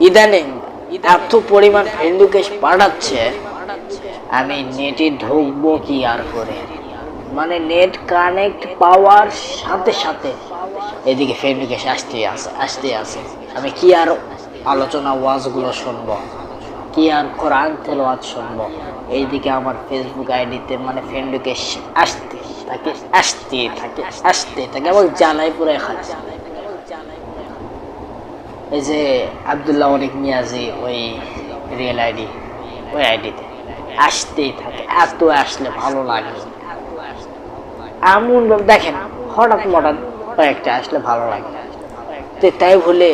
ইদানিং এত পরিমাণ ফেন্ডুকেশ পাঠাচ্ছে আমি নেটে ঢুকবো কি আর করে? মানে নেট কানেক্ট পাওয়ার সাথে সাথে এদিকে ফেন্ডুকেশ আসতে আসে আসতে আসে আমি কি আর আলোচনা ওয়াজগুলো শুনব? কি আর কোরআন তেলাওয়াত শুনব? এইদিকে আমার ফেসবুক আইডিতে মানে ফেন্ডুকেশ আসতে থাকে আসতে থাকে আসতে থাকে এবং জ্বালাই পুরো খাচ্ছে। এই যে আবদুল্লাহ অনেক মিয়াজি ওই রিয়েল আইডি, ওই আইডিতে আসতেই থাকে, এত আসলে ভালো লাগে। এমন দেখেন, হঠাৎ মঠাৎ কয়েকটা আসলে ভালো লাগে। তো তাই বলে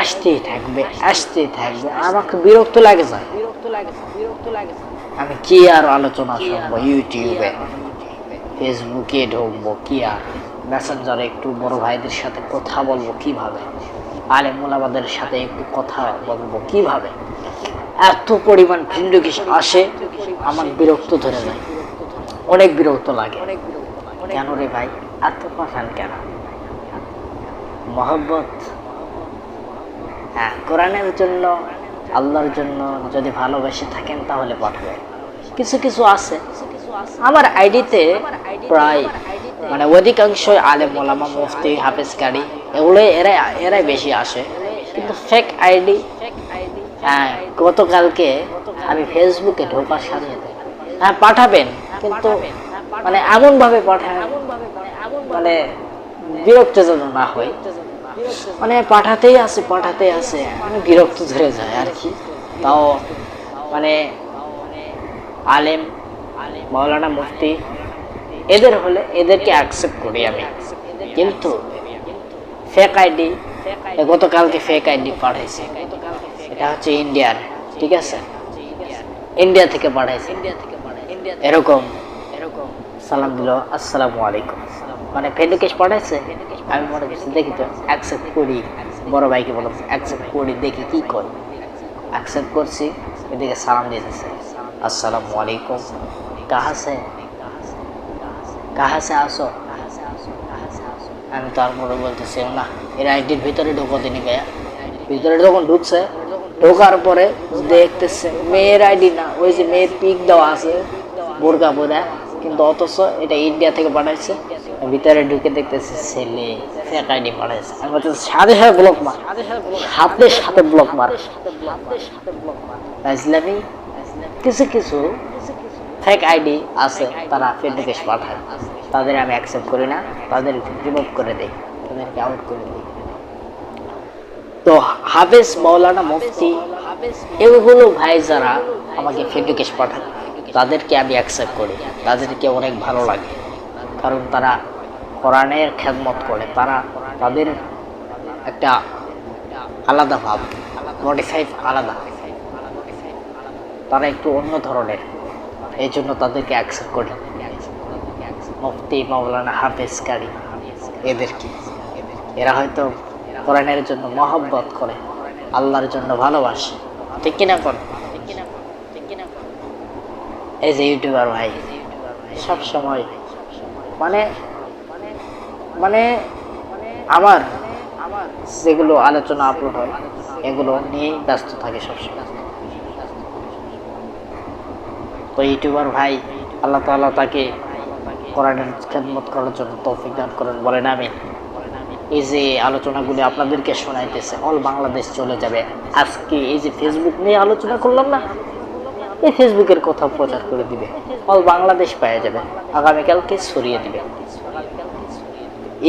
আসতেই থাকবে আসতেই থাকবে। আমাকে বিরক্ত লাগে যায়। আমি কি আর আলোচনা শুনব ইউটিউবে? ফেসবুকে ঢুকবো কি আর? মেসেঞ্জারে একটু বড় ভাইদের সাথে কথা বলব কীভাবে? আলে মোলাবাদের সাথে একটু কথা বলব। কীভাবে? এত পরিমাণ ভিন্ডুকিস আসে, আমার বিরক্ত ধরে যায় অনেক বিরক্ত লাগে। কেন রে ভাই? এত পাঠান কেন? মহব্বত? হ্যাঁ কোরআনের জন্য, আল্লাহর জন্য যদি ভালোবেসে থাকেন তাহলে পাঠাবেন। কিছু কিছু আছে। আমার আইডিতে প্রায় মানে অধিকাংশ আলেম মোলামা মুফতি, হাফেজ কারি এগুলো এরাই এরাই বেশি আসে। কিন্তু ফেক আইডি হ্যাঁ গতকালকে আমি ফেসবুকে ঢোকার সাথে হ্যাঁ পাঠাবেন, কিন্তু মানে এমনভাবে পাঠান মানে বিরক্ত যেন না হয় মানে পাঠাতেই আছে পাঠাতেই আছে মানে বিরক্ত ধরে যায় আর কি। তাও মানে আলেম মৌলানা মুফতি এদের হলে এদেরকে অ্যাকসেপ্ট করি আমি। কিন্তু ফেক আইডি গতকালকে ফেক আইডি পাঠাইছে। এটা হচ্ছে ইন্ডিয়ার ঠিক আছে? ইন্ডিয়া থেকে পাঠাইছে। এরকম। এরকম সালাম দিল, আসসালামু আলাইকুম। মানে ফেডুকেশ পাঠাইছে। আমি মনে করছি, দেখি তো অ্যাকসেপ্ট করি। বড় ভাইকে বলো অ্যাকসেপ্ট করি, দেখি কি করি। অ্যাকসেপ্ট করছি, এদিকে সালাম দিতেছে, আসসালামু আলাইকুম। কাহা সে কাহা সে আসো। আমি তারপরে বলতেছি না এর আইডির ভিতরে ঢোকো তিনি গায়া। ভিতরে যখন ঢুকছে ঢোকার পরে দেখতেছে মেয়ের আইডি না ওই যে মেয়ের পিক দেওয়া আছে বোরকা বোরা কিন্তু অথচ এটা ইন্ডিয়া থেকে পাঠাইছে। ভিতরে ঢুকে দেখতেছে ছেলে ফেক আইডি পাঠাইছে। আমি বলছি সাথে সাথে ব্লক মার। সাথে সাথে ব্লক মার। ইসলামী কিছু কিছু ফেক আইডি আছে তারা ফেডুকেশ পাঠায়। তাদের আমি অ্যাকসেপ্ট করি না তাদের রিমুভ করে দেই তাদেরকে আউট করে দিই। তো হাফেজ মৌলানা মুফতি এগুলো ভাই যারা আমাকে ফেডুকেশ পাঠায় তাদেরকে আমি অ্যাকসেপ্ট করি। তাদেরকে অনেক ভালো লাগে কারণ তারা কোরআনের খেদমত করে তারা তাদের একটা আলাদা ভাব মডিফাইড আলাদা। তারা একটু অন্য ধরনের এই জন্য তাদেরকে অ্যাকসেপ্ট করি মুফতি মৌলানা হাফেজ কারি, এদেরকে। এরা হয়তো কোরআনের জন্য মহব্বত করে, আল্লাহর জন্য ভালোবাসে। ঠিক কিনা কর এই যে ইউটিউবার ভাই সব সময় মানে মানে আমার যেগুলো আলোচনা আপলোড হয়, এগুলো নিয়েই ব্যস্ত থাকে সবসময়। তো ইউটিউবার ভাই, আল্লাহ তাআলা তাকে কোরআনের খেদমত করার জন্য তৌফিক দান করেন, বলেন আমি এই যে আলোচনাগুলি আপনাদেরকে শোনাইতেছে, অল বাংলাদেশ চলে যাবে। আজকে এই যে ফেসবুক নিয়ে আলোচনা করলাম না, এই ফেসবুকের কথা প্রচার করে দিবে। অল বাংলাদেশ পেয়ে যাবে, আগামীকালকে ছড়িয়ে দিবে।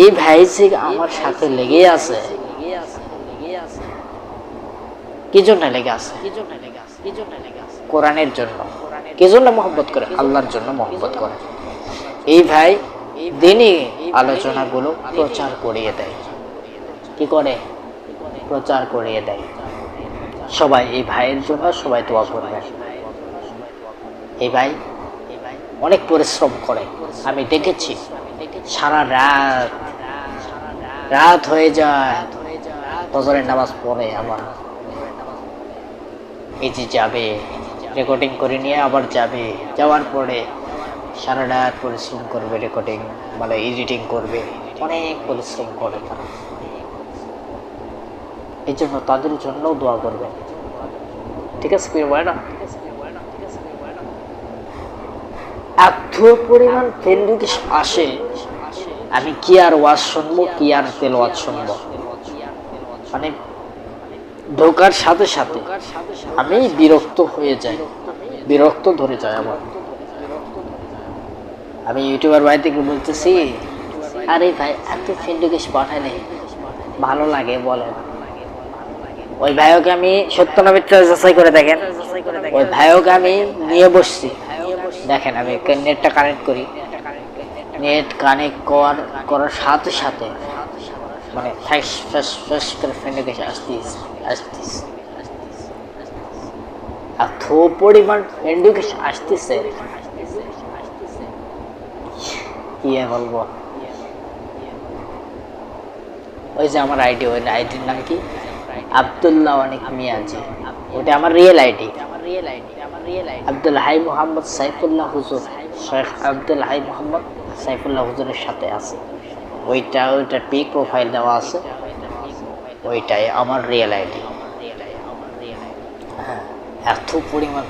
এই ভাই যে আমার সাথে লেগে আছে কি জন্য লেগে আছে? কোরআনের জন্য। কি জন্য মহব্বত করে? আল্লাহর জন্য মহব্বত করে। এই ভাই দিনই আলোচনাগুলো প্রচার করিয়ে দেয়। কি করে? প্রচার করিয়ে দেয়। সবাই এই ভাইয়ের জন্য সবাই দোয়া করবে। এই ভাই অনেক পরিশ্রম করে। আমি দেখেছি। সারা রাত। রাত হয়ে যায়। ফজরের নামাজ পড়ে আবার যে যাবে। রেকর্ডিং করে নিয়ে আবার যাবে। যাওয়ার পরে সারা রাত পরিশ্রম করবে রেকর্ডিং মানে এডিটিং করবে। অনেক পরিশ্রম করে তারা। এই জন্য তাদের জন্যও দোয়া করবে ঠিক আছে, প্রিয় ভাইরা এত পরিমাণ ফেন্ডুকে আসে, আমি কি আর ওয়াজ শুনব, কি আর তেলওয়াজ শুনব? মানে ঢোকার সাথে সাথে আমি বিরক্ত হয়ে যাই, বিরক্ত ধরে যায় আমার। আমি ইউটিউবার ভাই থেকে বলতেছি, আরে ভাই, এত ফেন্ডুকেশ পাঠালে ভালো লাগে বলেন ওই ভাইকে আমি সত্য না যাচাই করে দেখেন। ওই ভাইকে আমি নিয়ে বসছি। দেখেন, আমি নেটটা কানেক্ট করি। নেট কানেক্ট করার সাথে সাথে মানে ফ্যাস ফ্যাস ফ্যাস করে ফেন্ডুকেশ আসতিস আসতিস এত পরিমাণ ফেন্ডুকেশ আসতেছে। কি আর বলব? ওই যে আমার আইডি, ওই আইডির নাম কি? আবদুল্লাহ অনেক মিয়াজি ওটা আমার রিয়েল আইডি। আব্দুল হাই মোহাম্মদ সাইফুল্লাহ হুজুর। শেখ আব্দুল হাই মোহাম্মদ সাইফুল্লাহ হুজুরের সাথে আছে। ওইটা ওইটা পিক প্রোফাইল দেওয়া আছে। ওইটাই আমার রিয়েল আইডি হ্যাঁ এত পরিমাণ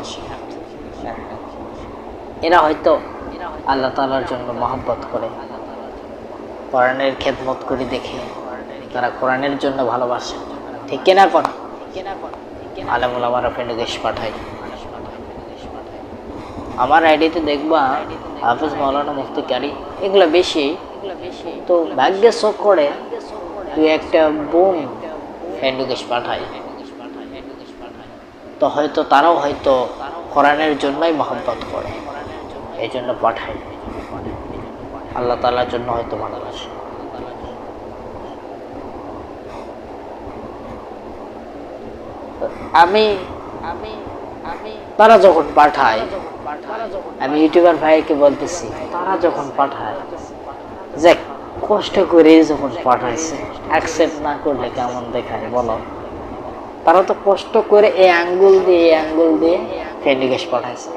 আসে এরা হয়তো আল্লাহ তালার জন্য মহব্বত করে, কোরআনের খেদমত করে দেখে, তারা কোরআনের জন্য ভালোবাসে। ঠিক কিনা কোন? আলমুল আমার ফেন্ডুকেশ পাঠায়। আমার আইডিতে দেখবা হাফিজ মৌলানা মুফতি কারি, এগুলো বেশি তো ভাগ্যে শোক করে, তুই একটা বোন ফেন্ডুকেশ পাঠায় তো হয়তো তারাও হয়তো কোরআনের জন্যই মহব্বত করে। এই জন্য পাঠায় আল্লাহ তালার জন্য হয়তো ভালোবাসে আমি আমি, তারা যখন পাঠায়, আমি ইউটিউবার ভাইকে বলতেছি, তারা যখন পাঠায় যে কষ্ট করে যখন পাঠাইছে অ্যাকসেপ্ট না করলে কেমন দেখায়, বলো? তারা তো কষ্ট করে এই আঙ্গুল দিয়ে, এই আঙ্গুল দিয়ে ফেন্ডিকেশ পাঠাইছে।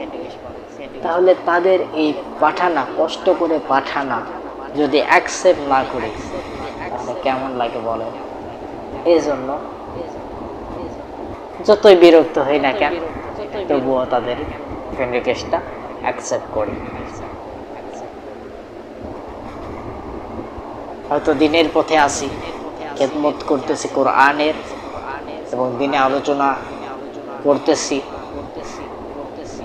তাহলে তাদের এই পাঠানা, কষ্ট করে পাঠানা যদি অ্যাকসেপ্ট না করি, তাহলে কেমন লাগে বলেন এই জন্য যতই বিরক্ত হই না কেন, তবুও তাদের ফ্রেন্ড অ্যাকসেপ্ট করি। হয়তো দিনের পথে আসি, খেদমত করতেছি কোরআনের এবং দিনে আলোচনা করতেছি,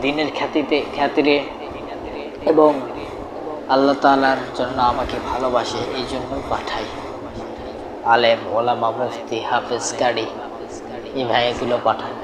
দিনের খ্যাতিতে, খ্যাতিরে এবং আল্লাহ তালার জন্য আমাকে ভালোবাসে, এই জন্য পাঠাই। আলেম, ওলামা, মুফতি, হাফেজ, গাড়ি, এই ভাইগুলো পাঠায়